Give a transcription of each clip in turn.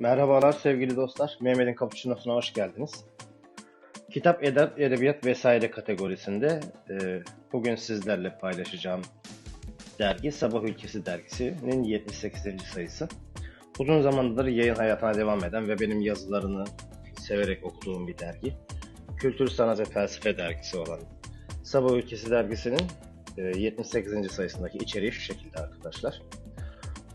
Merhabalar sevgili dostlar. Mehmet'in Cappuccino'suna hoş geldiniz. Kitap, edeb, edebiyat vesaire kategorisinde e, bugün sizlerle paylaşacağım dergi Sabah Ülkesi dergisinin 78. sayısı. Uzun zamandır yayın hayatına devam eden ve benim yazılarını severek okuduğum bir dergi. Kültür, Sanat ve Felsefe dergisi olan Sabah Ülkesi dergisinin e, 78. sayısındaki içeriği şu şekilde arkadaşlar.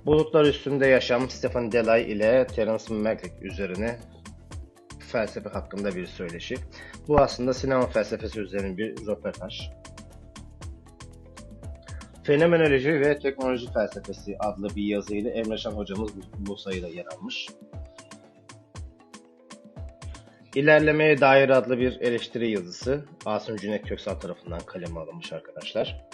Bulutlar Üstünde Yaşam Stephen Delay ile Terence Malick üzerine felsefe hakkında bir söyleşi. Bu aslında sinema felsefesi üzerine bir röportaj. Fenomenoloji ve Teknoloji Felsefesi adlı bir yazıyla Emre Şan hocamız bu, bu sayıda yer almış. İlerlemeye dair adlı bir eleştiri yazısı Asım Cüneyt Köksal tarafından kaleme alınmış arkadaşlar.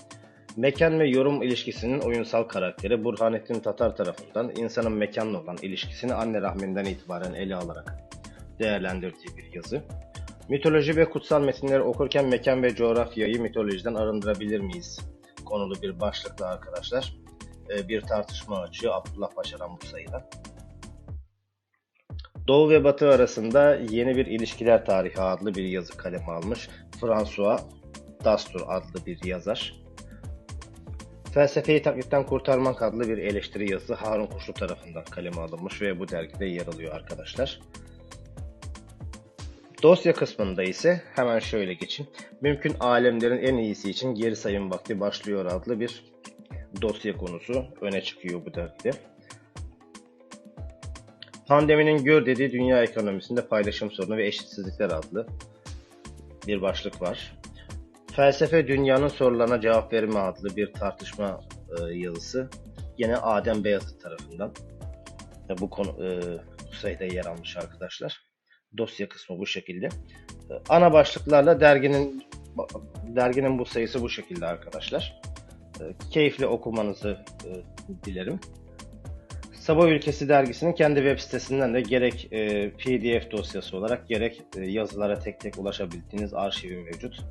Mekan ve yorum ilişkisinin oyunsal karakteri Burhanettin Tatar tarafından insanın mekanla olan ilişkisini anne rahminden itibaren ele alarak değerlendirdiği bir yazı. Mitoloji ve kutsal metinleri okurken mekan ve coğrafyayı mitolojiden arındırabilir miyiz? Konulu bir başlıkla arkadaşlar e, bir tartışma açıyor Abdullah Başaran bu sayıda. Doğu ve Batı arasında yeni bir ilişkiler tarihi adlı bir yazı kaleme almış. François Dastur adlı bir yazar. Felsefeyi taklitten kurtarmak adlı bir eleştiri yazısı Harun Kuşlu tarafından kaleme alınmış ve bu dergide yer alıyor arkadaşlar. Dosya kısmında ise hemen şöyle geçin. Mümkün alemlerin en iyisi için geri sayım vakti başlıyor adlı bir dosya konusu öne çıkıyor bu dergide. Pandeminin gör dediği dünya ekonomisinde paylaşım sorunu ve eşitsizlikler adlı bir başlık var. Felsefe Dünyanın Sorularına Cevap Verme adlı bir tartışma e, yazısı yine Adem Beyazıt tarafından e, bu konu e, bu sayıda yer almış arkadaşlar. Dosya kısmı bu şekilde. E, ana başlıklarla derginin derginin bu sayısı bu şekilde arkadaşlar. E, keyifli okumanızı e, dilerim. Sabah Ülkesi dergisinin kendi web sitesinden de gerek e, PDF dosyası olarak gerek e, yazılara tek tek ulaşabildiğiniz arşivi mevcut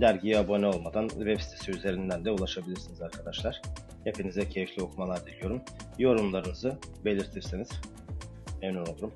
dergiye abone olmadan web sitesi üzerinden de ulaşabilirsiniz arkadaşlar. Hepinize keyifli okumalar diliyorum. Yorumlarınızı belirtirseniz memnun olurum.